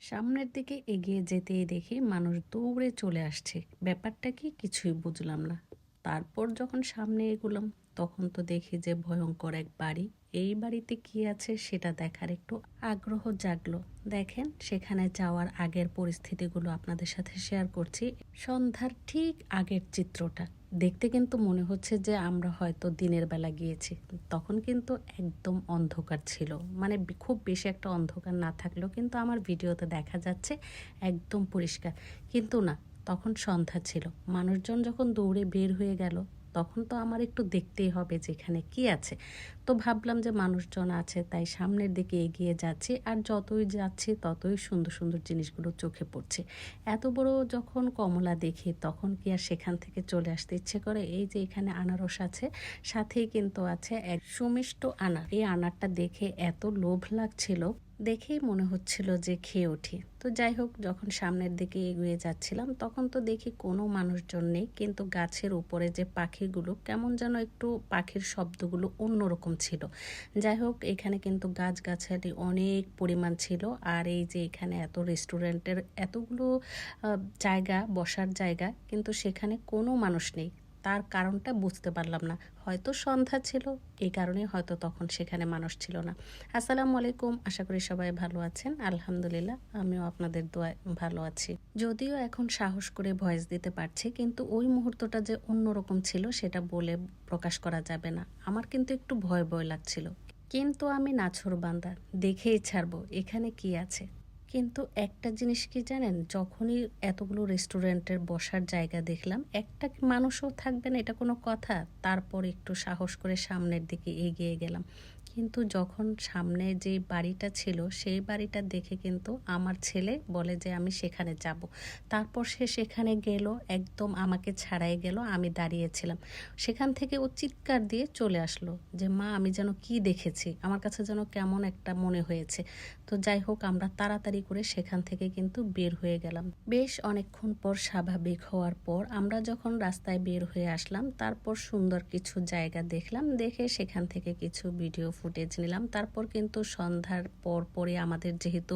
সামনের দিকে এগিয়ে যেতেই দেখি মানুষ দৌড়ে চলে আসছে। ব্যাপারটা কি কিছুই বুঝলাম না। তারপর যখন সামনে এগুলাম, তখন তো দেখি যে ভয়ঙ্কর এক বাড়ি। এই বাড়িতে কি আছে সেটা দেখার একটু আগ্রহ জাগলো। দেখেন, সেখানে যাওয়ার আগের পরিস্থিতিগুলো আপনাদের সাথে শেয়ার করছি। সন্ধ্যার ঠিক আগের চিত্রটা। দেখতে কিন্তু মনে হচ্ছে যে আমরা হয়তো দিনের বেলা গিয়েছি। তখন কিন্তু একদম অন্ধকার ছিল। মানে খুব বেশি একটা অন্ধকার না থাকলেও কিন্তু আমার ভিডিওতে দেখা যাচ্ছে একদম পরিষ্কার। কিন্তু না তখন সন্ধ্যা ছিল। মানুষজন যখন দৌড়ে বের হয়ে গেল, তখন তো আমার একটু দেখতেই হবে যে এখানে কি আছে। তো ভাবলাম যে মানুষজন আছে, তাই সামনের দিকে এগিয়ে যাচ্ছি আর যতই যাচ্ছি ততই সুন্দর সুন্দর জিনিসগুলো চোখে পড়ছে। এত বড় যখন কমলা দেখি, তখন কি আর সেখান থেকে চলে আসতে ইচ্ছে করে? এই যে এখানে আনারস আছে, সাথেই কিন্তু আছে এক সুমিষ্ট আনার। এই আনারটা দেখে এত লোভ লাগছিল দেখেই মনে হচ্ছিল যে খেয়ে উঠি। তো যাই হোক, যখন সামনের দিকে এগিয়ে যাচ্ছিলাম, তখন তো দেখি কোনো মানুষজন নেই, কিন্তু গাছের উপরে যে পাখিগুলো, কেমন যেন একটু পাখির শব্দগুলো অন্যরকম ছিল। যাই হোক, এখানে কিন্তু গাছগাছালি অনেক পরিমাণ ছিল, আর এই যে এখানে এত রেস্টুরেন্টের এতগুলো জায়গা, বসার জায়গা, কিন্তু সেখানে কোনো মানুষ নেই। তার কারণটা বুঝতে পারলাম না। হয়তো সন্ধ্যা ছিল, এই কারণে হয়তো তখন সেখানে মানুষ ছিল না। আসসালামু আলাইকুম, আশা করি সবাই ভালো আছেন। আলহামদুলিল্লাহ, আমিও আপনাদের দোয়ায় ভালো আছি। যদিও এখন সাহস করে ভয়েস দিতে পারছি, কিন্তু ওই মুহূর্তটা যে অন্যরকম ছিল সেটা বলে প্রকাশ করা যাবে না। আমার কিন্তু একটু ভয় ভয় লাগছিল। কিন্তু আমি নাছর বান্দা, দেখেই ছাড়বো, এখানে কি আছে? কিন্তু একটা জিনিস কি জানেন? যখনই এতগুলো রেস্টুরেন্টের বসার জায়গা দেখলাম, একটা মানুষও থাকবে না, এটা কোনো কথা? তারপর একটু সাহস করে সামনের দিকে এগিয়ে গেলাম। কিন্তু যখন সামনে যে বাড়িটা ছিল, সেই বাড়িটা দেখে কিন্তু আমার ছেলে বলে যে আমি সেখানে যাব। তারপর সে সেখানে গেল, একদম আমাকে ছাড়াই গেল, আমি দাঁড়িয়েছিলাম। সেখান থেকে ও চিৎকার দিয়ে চলে আসলো যে, মা, আমি যেন কি দেখেছি? আমার কাছে যেন কেমন একটা মনে হয়েছে। তো যাই হোক, আমরা তাড়াতাড়ি করে সেখান থেকে কিন্তু বের হয়ে গেলাম। বেশ অনেকক্ষণ পর স্বাভাবিক হওয়ার পর আমরা যখন রাস্তায় বের হয়ে আসলাম, তারপর সুন্দর কিছু জায়গা দেখলাম। দেখে সেখান থেকে কিছু ভিডিও ফুটেজ নিলাম। তারপর কিন্তু সন্ধ্যার পর পরে আমাদের যেহেতু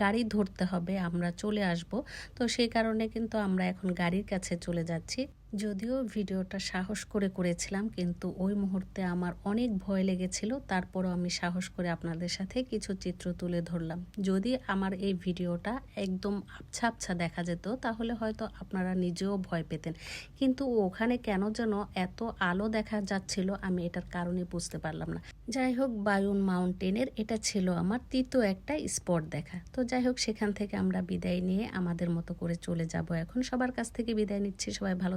গাড়ি ধরতে হবে, আমরা চলে আসব। তো সেই কারণে কিন্তু আমরা এখন গাড়ির কাছে চলে যাচ্ছি। যদিও ভিডিওটা সাহস করে করেছিলাম, কিন্তু ওই মুহূর্তে আমার অনেক ভয় লেগেছিল। তারপরও আমি সাহস করে আপনাদের সাথে কিছু চিত্র তুলে ধরলাম। যদি আমার এই ভিডিওটা একদম আবছা আবছা দেখা যেত, তাহলে হয়তো আপনারা নিজেও ভয় পেতেন। কিন্তু ওখানে কেন যেন এত আলো দেখা যাচ্ছিল, আমি এটার কারণে বুঝতে পারলাম না। যাই হোক, বায়ুন মাউন্টেনের এটা ছিল আমার তৃতীয় একটা স্পট দেখা। তো যাই হোক, সেখান থেকে আমরা বিদায় নিয়ে আমাদের মতো করে চলে যাব। এখন সবার কাছ থেকে বিদায় নিচ্ছি। সবাই ভালো